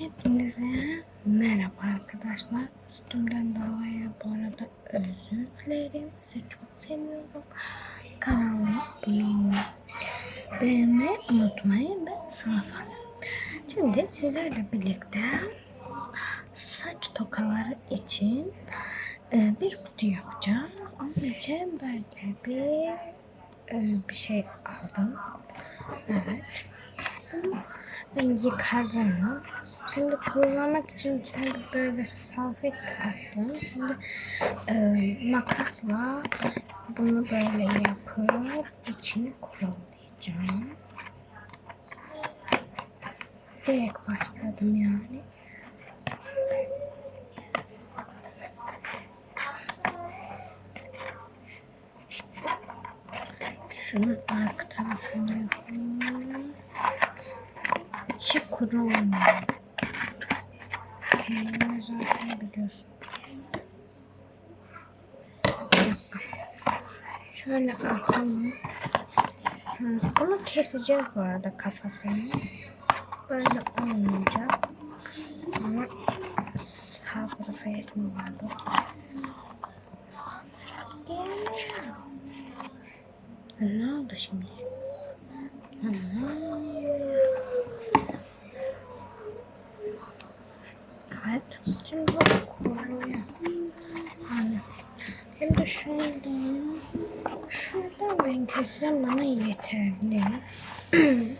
Hepinize merhaba arkadaşlar. Üstümden dolayı bu arada özür dilerim. Sizi çok seviyorum. Kanalıma abone olmayı, beğenmeyi unutmayın. Ben Sınıf Hanım. Şimdi sizlerle birlikte saç tokaları için e, bir kutu yapacağım. Onun için böyle bir e, bir şey aldım. Evet. Bunu ben yıkadım. Şimdi kullanmak için şimdi böyle salvet attım. Şimdi e, makasla bunu böyle yapıp içini kurulayacağım. Direkt başladım yani. Şunun arka Şöyle atalım. Şöyle. Bunu keseceğiz bu arada kafasını. Böyle olmayacak. Ama sabır vermiyordu. Ne oldu şimdi? Evet. Şimdi bu kuruyor. Hani. Hem de şuradan. Şuradan ben kessem bana yeterli.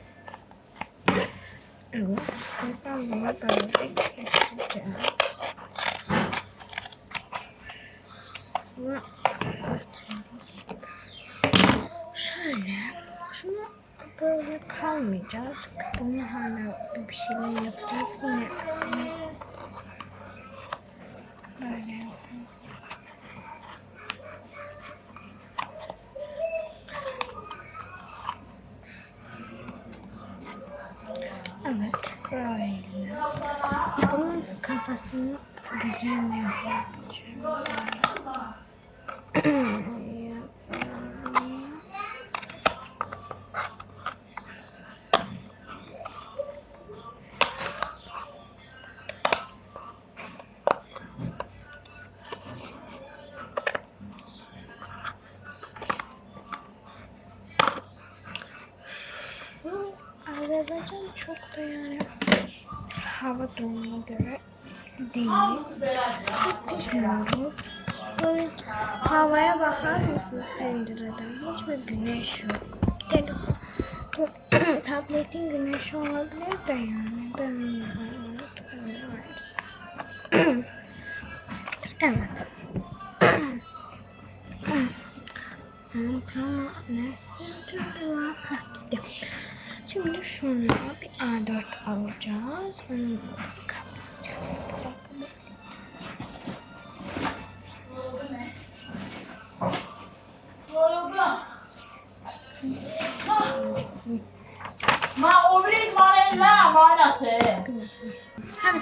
evet. Şuradan bunu böyle atıyoruz. Şöyle. Şunu böyle kalmayacağız. Bunu hala bir şeyler yapacağız. Yine Evet, böyle. Bunun kafasını güzel yapacağım. Pişmiyoruz. Böyle havaya bakar mısınız pencereden? Hiçbir güneş yok. Telefon, tabletin güneşi olabilir de yani. Ben Evet. Şimdi şunu bir A4 alacağız. Onu kapatacağız.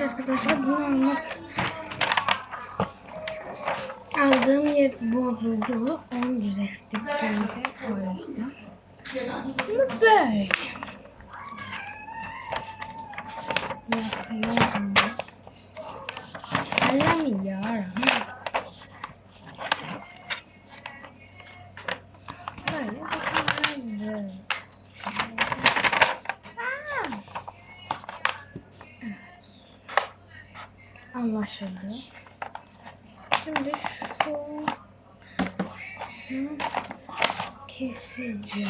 Evet arkadaşlar bunu almak aldığım yer bozuldu. Onu düzelttim. Bunu böyle yapıyorum. Alamıyorum. Böyle Anlaşıldı. Şimdi şu keseceğim.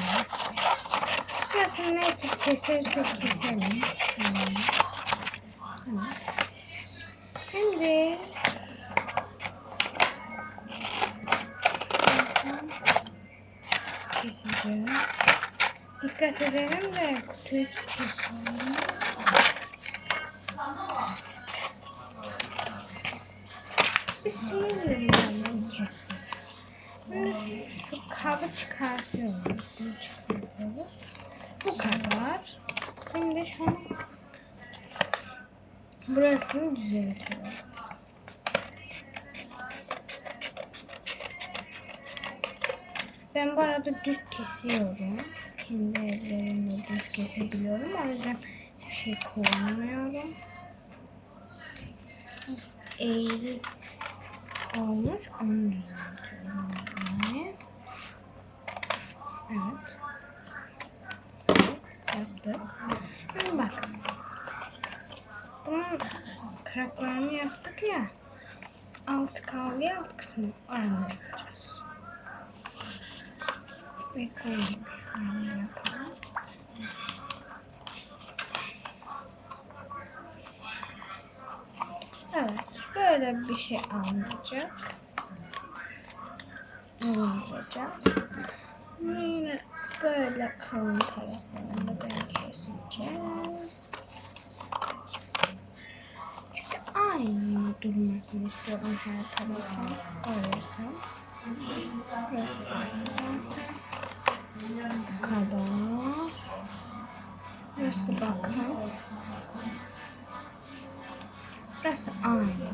Burasını ne kesersek keselim. Şimdi keseceğim. Dikkat edelim de kutuyu keselim. Bir sinirlerim ben kestim. Şimdi şu kabı çıkartıyoruz. Bunu çıkartıyoruz. Bu kadar. Şimdi şunu burasını düzeltiyoruz. Ben bu arada düz kesiyorum. Kendi ellerimle düz kesebiliyorum. O yüzden hiçbir şey kullanmıyorum. eğri olmuş. Onu düzeltiyorum. Evet. Yaptık. Şimdi bak. Bunun kraklarını yaptık ya. Altı kaldı ya alt kısmı. Oranı yapacağız. Bekleyin. Şunu yapalım. Böyle bir şey. Alınacak. Bunu yine böyle kalın taraflarını ben keseceğim. Çünkü aynı durmasını istiyorum her tarafın. O yüzden. Bu kadar. Burası bakın. Burası aynı.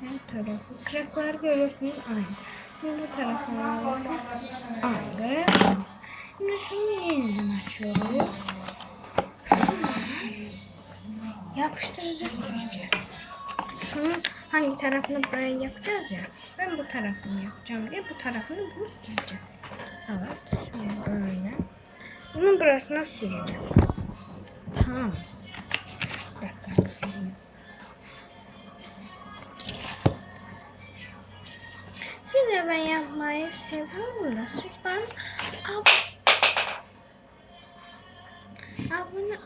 Her tarafı. Kraklar görüyorsunuz aynı. Şimdi bu tarafına bakın. Aynı. Şimdi şunu yeniden açıyoruz. Şunu yapıştırıcı süreceğiz. Şunu hangi tarafını buraya yapacağız ya. Ben bu tarafını yapacağım diye bu tarafını bunu süreceğim. Evet. Böyle. Bunun burasına süreceğim. Tamam. Bir dakika süreyim. Size ben yapmayı seviyorum da siz bana ab abone.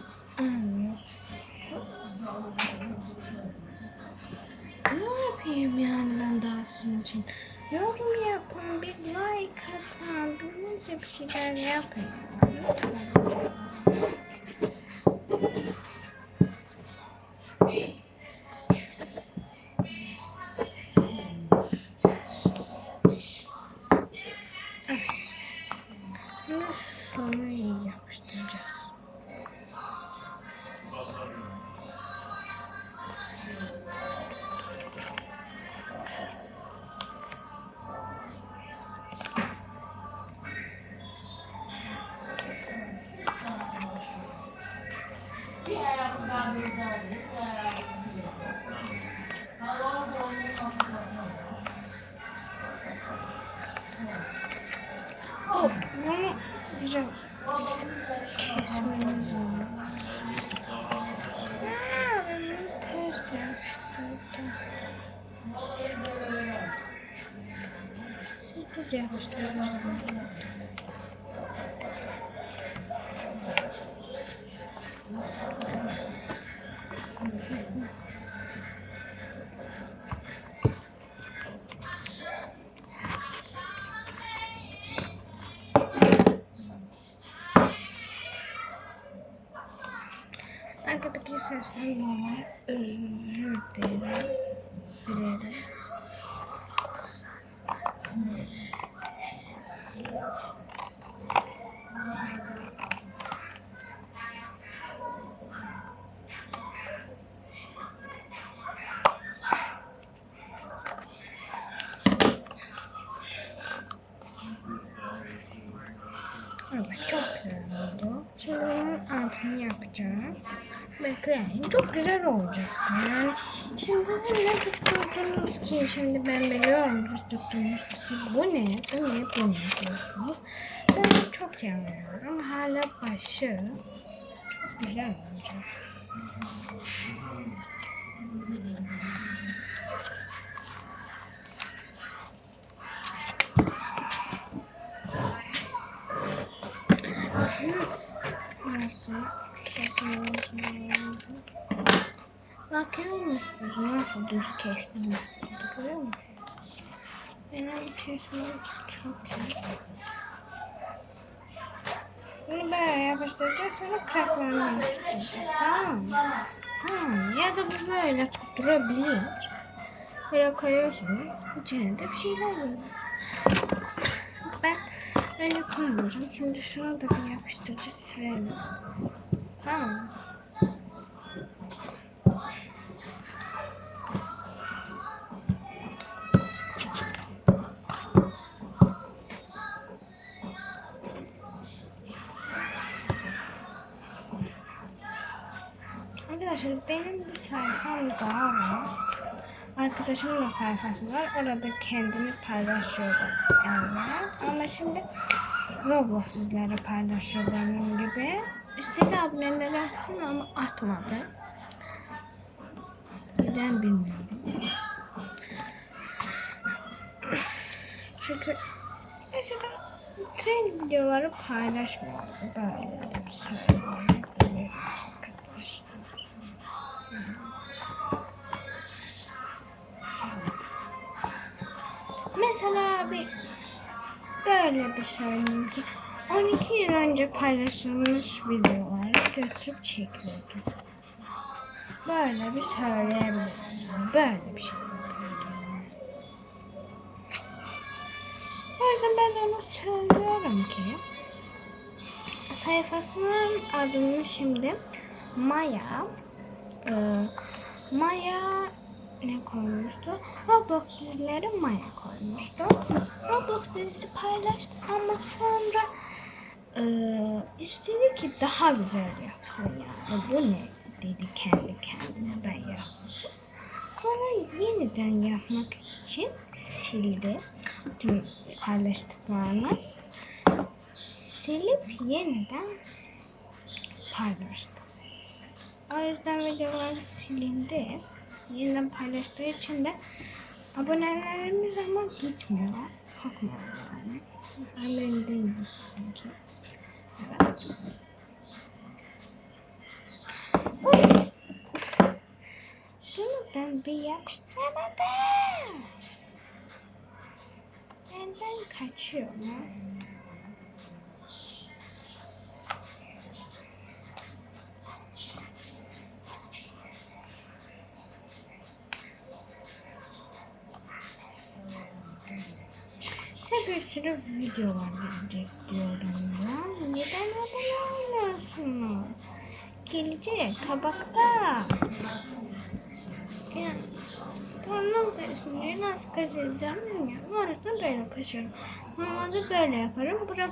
Ne yapayım daha sizin için? Yorum yapın, bir like atın, bir şeyler yapın. Lütfen. Biraz kesmemiz lazım. Ters yapıştırdım. Siz düz sesler normal. Özür dilerim. Dilerim. Evet çok güzel oldu. Şimdi bunun altını yapacağım. Bekleyin. Çok güzel olacak. Yani şimdi ne tutturdunuz ki? Şimdi ben biliyorum biz tuttuğumuz kısmı. Bu ne? Bu ne? Bu ne diyorsunuz? Ben çok yanıyorum. Hala başı. Güzel olacak. Nasıl? Bakıyor musunuz? Nasıl düz kestim? Görüyor musunuz? Benim kesmem çok iyi. Bunu böyle yapıştıracağız sonra kraklarını yapıştıracağız. Tamam mı? Tamam. Ya da bu böyle durabilir. Böyle koyuyorsunuz. İçine de bir şeyler var. Ben öyle koymayacağım. Şimdi şunu da bir yapıştırıcı sürelim. Arkadaşlar benim bir sayfam daha var. arkadaşımın da sayfası var. Orada kendini paylaşıyordu. Evet. Ama şimdi Roblox sizlere paylaşıyor benim gibi. İstedi aboneleri arttın ama artmadı. Neden bilmiyorum. Çünkü mesela tren videoları paylaşmıyor. Böyle bir söyleyeyim arkadaşlar. Mesela bir böyle bir söyleyeyim ki 12 yıl önce paylaşılmış videolar götürüp çekiyordu. Böyle bir söyleyebilirim. Böyle bir şey. O yüzden ben ona söylüyorum ki sayfasının adını şimdi Maya e, Maya ne koymuştu? Roblox dizileri Maya koymuştu. Roblox dizisi paylaştı ama sonra e, istedi ki daha güzel yapsın yani. Bu ne dedi kendi kendine ben yapmışım. Sonra yeniden yapmak için sildi tüm paylaştıklarını. Silip yeniden paylaştı. O yüzden videolar silindi. Yeniden paylaştığı için de abonelerimiz ama gitmiyor. Korkmuyor yani. Hallerinden gitsin ki. Bunu ben bir yapıştıramadım. Benden kaçıyor. ha? Bir sürü videolar gelecek diyorum ya. Neden abone olmuyorsunuz? Gelecek tabakta. Yani parmak arasında nasıl kaçıracağım bilmiyorum. O yüzden böyle kaçıyorum. Normalde böyle yaparım. Bura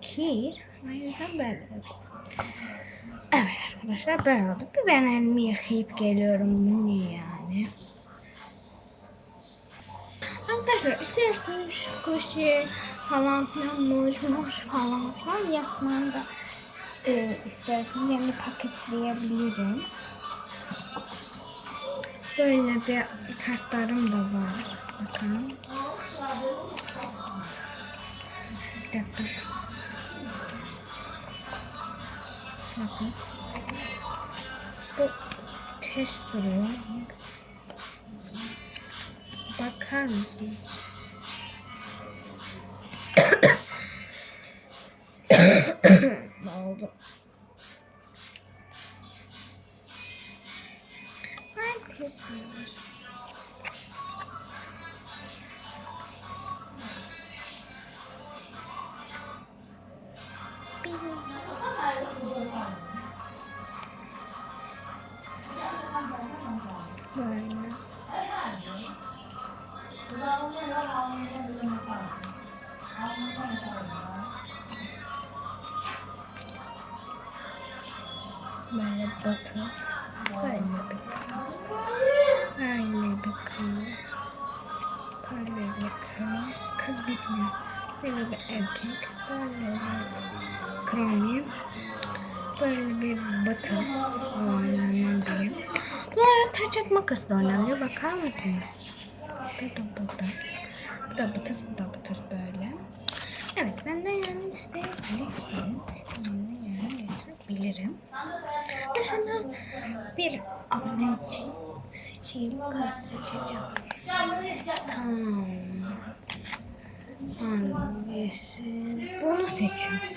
kir. O yüzden böyle yapıyorum. Evet arkadaşlar böyle oldu. Bir ben elimi yıkayıp geliyorum. Bu yani? Arkadaşlar isterseniz koşu falan filan moş moş falan filan yapmayı da e, isterseniz yani paketleyebilirim. Böyle bir kartlarım da var. Bakın. Bir dakika. Bakın. Bu test duruyor. Bakar mısınız? Böyle bakın. Böyle bir kız. Böyle bir kız. Böyle bir kız. Bitmiyor. Böyle bir erkek. Böyle bir kroni. Böyle bir batız. Oynanıyor diyeyim. Bunlara taç atmak da oynanıyor. Bakar mısınız? Bu da burada. Bu da batız, bu da batız böyle. Evet, benden yani isteyebilirsiniz. İsteyenler yani getirebilirim. Mesela bir için seçeyim. Kart seçeceğim. Tamam. Hangisi? Bunu seçiyorum.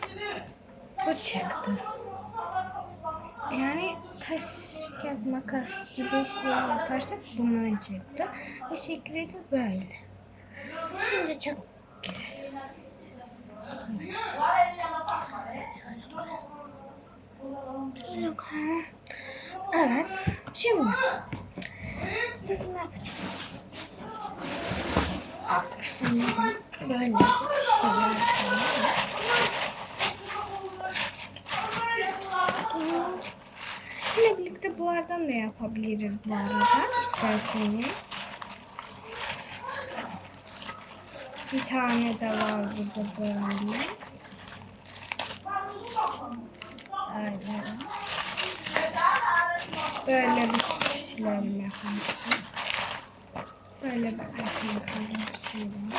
Bu çıktı. Yani taş, kağıt, makas gibi şey yaparsak bundan çıktı. Ve şekli de böyle. Bence çok güzel. Şöyle Lokan. Evet. Şimdi. Biz ne yapacağız? Alt kısmını böyle Yine birlikte bulardan da yapabiliriz bu arada isterseniz. Bir tane de var burada böyle. Böyle bir kişilerim yapmıştım. Böyle bir arkadaşlarım bir şey var.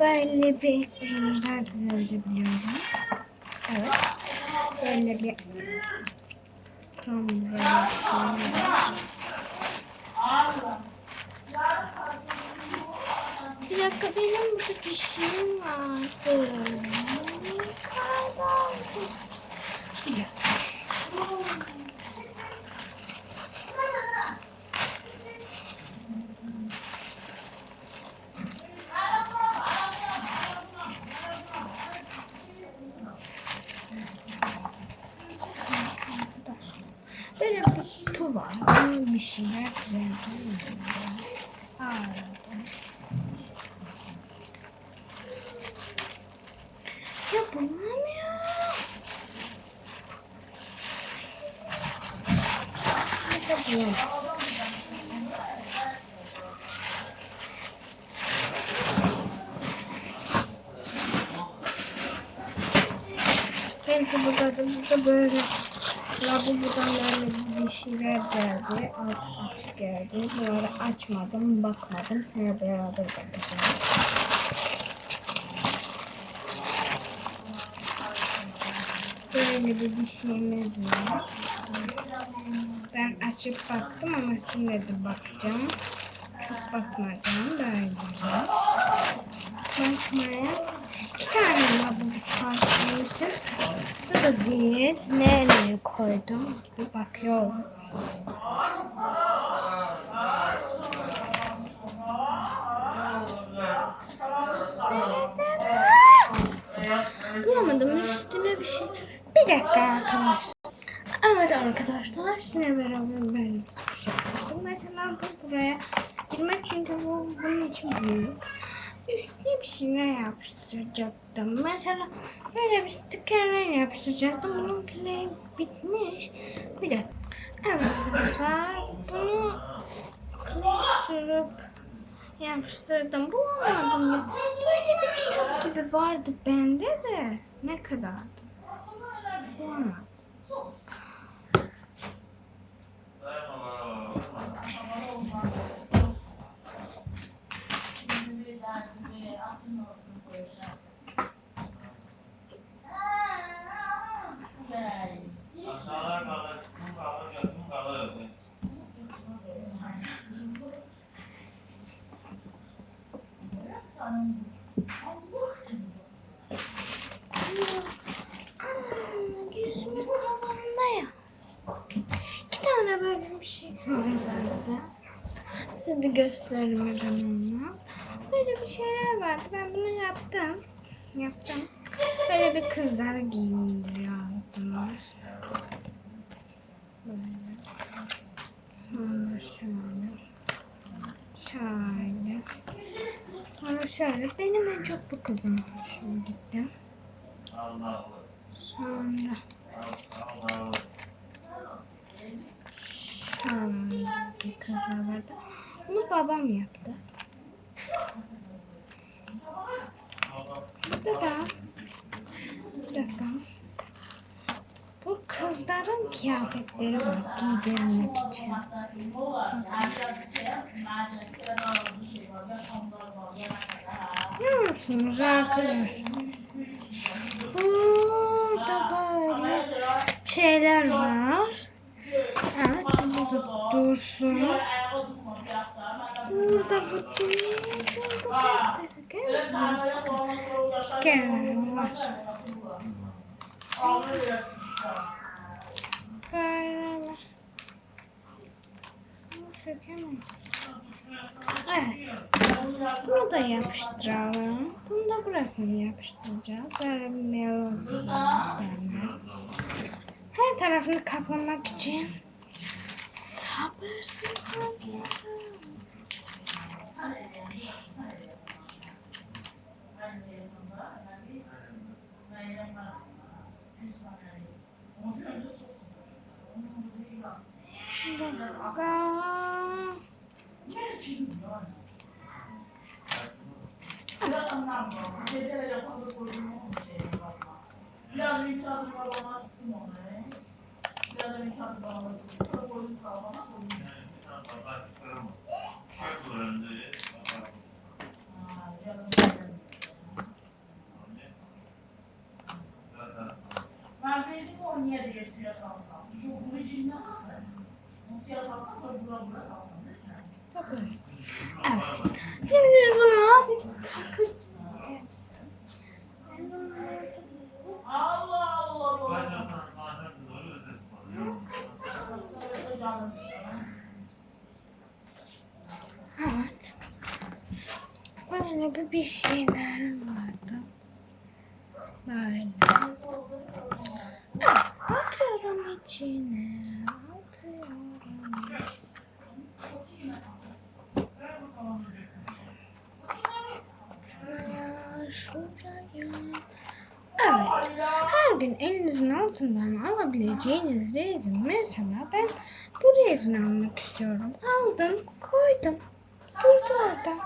Böyle bir renkler düzeltebiliyorum. Evet. Böyle bir krom bir şey var. Bir dakika benim burada bir şeyim. Kayboldu. Bir dakika. Böyle bir kutu var. Bunun bir şeyler düzeltiyorum. Aradım. Ya bulamıyorum. Nerede bulamıyorum? Belki burada da burada böyle şeyler geldi. Alt açık geldi. Bunları açmadım, bakmadım. Sana beraber bakacağım. Böyle bir bir şeyimiz var. Ben açıp baktım ama şimdi de bakacağım. Çok bakmayacağım. Böyle. Bakmaya. İki tane sarkmıştım. Bu da bir. Nereye koydum? Bir bakıyorum. Bulamadım üstüne bir şey. Bir dakika arkadaşlar. Evet arkadaşlar sizinle beraber ben bir şey yapmıştım. Mesela bu buraya girmek çünkü bu bunun için büyük. Üstüne bir şeyler yapıştıracaktım. Mesela böyle bir stikerler yapıştıracaktım. Bununkiler bitmiş. Bir dakika. Evet arkadaşlar bunu kılıç sürüp yapıştırdım. Bulamadım ya. Böyle bir kitap gibi vardı bende de. Ne kadardı? Bulamadım. Gözümün kapağında ya. İki tane böyle bir şey var bende. Size de göstermeden olmaz. Böyle bir şeyler vardı. Ben bunu yaptım. Yaptım. Böyle bir kızlar giyindiriyordunuz. Böyle. Şöyle. Şöyle. Sonra şöyle. Benim en çok bu kızım. Gittim. Allah Sonra şöyle kızlar vardı. Bunu babam yaptı. Burada da bir dakika. Kızların kıyafetleri var giydirmek için. Görüyor musunuz arkadaşlar? Burada böyle şeyler var. Evet, burada dursun. Burada bu? Stikerler var. Böyle var. Sökemem. Evet. Bunu da yapıştıralım. Bunu da burasını yapıştıracağız. Böyle bir bende. Her tarafını kaplamak için sabırsızlanıyorum. Bir dakika. Biraz Ben dedim o niye diye suya salsam. Yok bunu. Onu suya salsam sonra bura bura salsam değil mi? Tabii. Evet. Şimdi bunu bir takı. Allah Allah Allah. Evet. Böyle bir şeyler vardı. Böyle. Evet, atıyorum içine. Atıyorum. Şuraya, şuraya. Evet. Her gün elinizin altından alabileceğiniz rezin mesela ben bu rezini almak istiyorum. Aldım, koydum. Durdu orada.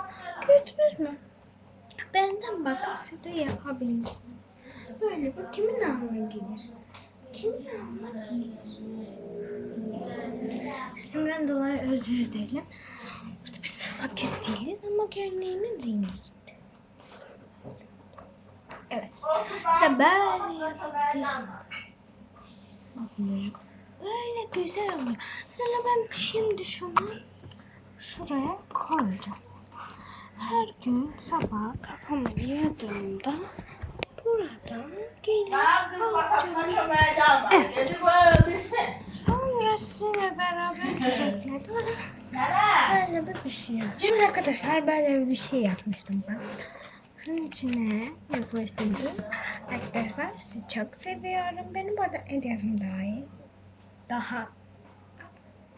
Gördünüz mü? Benden bakın siz de yapabilirsiniz. Böyle bu kimin aklına gelir? Aklına gelir? Üstümden dolayı özür dilerim. Burada biz fakir değiliz ama gömleğimin rengi gitti. Evet. İşte böyle yapabilirsiniz. Bakın Böyle güzel oluyor. Mesela ben şimdi şunu şuraya koyacağım. Her gün sabah kafamı yadığımda buradan gelip alacağım. çömeğe dalmadım. Gece böyle bilsin. Sonra sizinle beraber düzenledim. Nere? Böyle bir şey yaptım. Arkadaşlar böyle bir şey yapmıştım ben. Şunun içine yazmıştım ki arkadaşlar sizi çok seviyorum. Benim burada el yazım daha iyi. Daha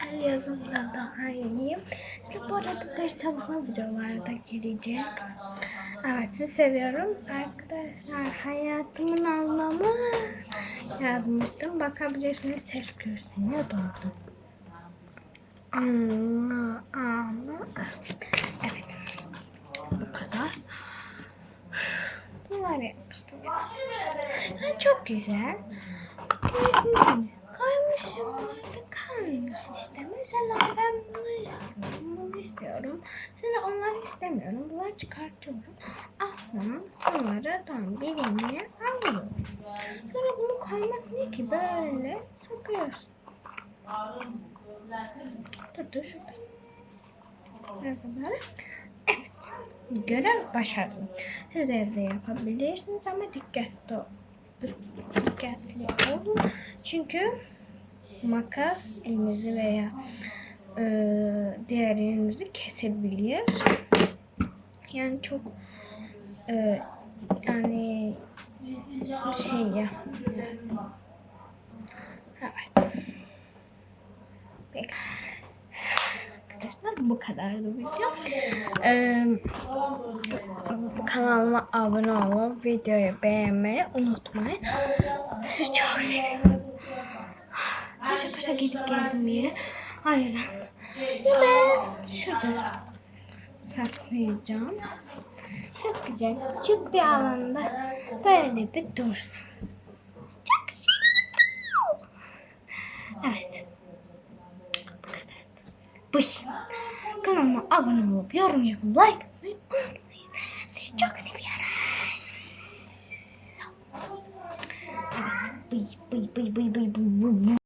el yazımda daha iyiyim. İşte bu arada ders çalışma videoları da gelecek. Evet sizi seviyorum. Arkadaşlar hayatımın anlamı yazmıştım. Bakabilirsiniz ters görseniyor doğru. Anla, anla. Evet. Bu kadar. Bunlar yapmıştım. Ya. Ha, çok güzel. Gördünüz mü? Kaymışım. orada Kalmış işte. Mesela ben bunu istiyorum. Bunu istiyorum. Şimdi onları istemiyorum. Bunları çıkartıyorum. Alttan bunlardan birini alıyorum. Sonra bunu koymak ne ki? Böyle sokuyorsun. Dur dur şurada. Da böyle. Evet. Görev başarılı. Siz evde yapabilirsiniz ama dikkatli ol- dikkatli olun. Çünkü makas elinizi veya diğer yerinizi kesebilir. Yani çok e, yani şey ya. Evet. Peki. Arkadaşlar bu kadardı video. Ee, kanalıma abone olup videoyu beğenmeyi unutmayın. Sizi çok seviyorum. Paşa paşa gidip geldim yere. O yüzden ben şurada saklayacağım. Çok güzel. Küçük bir alanda böyle bir dursun. Çok güzel oldu. Evet. Bu kadar. Bu. Kanalıma abone olup yorum yapıp like atmayı unutmayın. Sizi çok seviyorum. Evet. Bıy bıy bıy bıy bıy bıy bıy.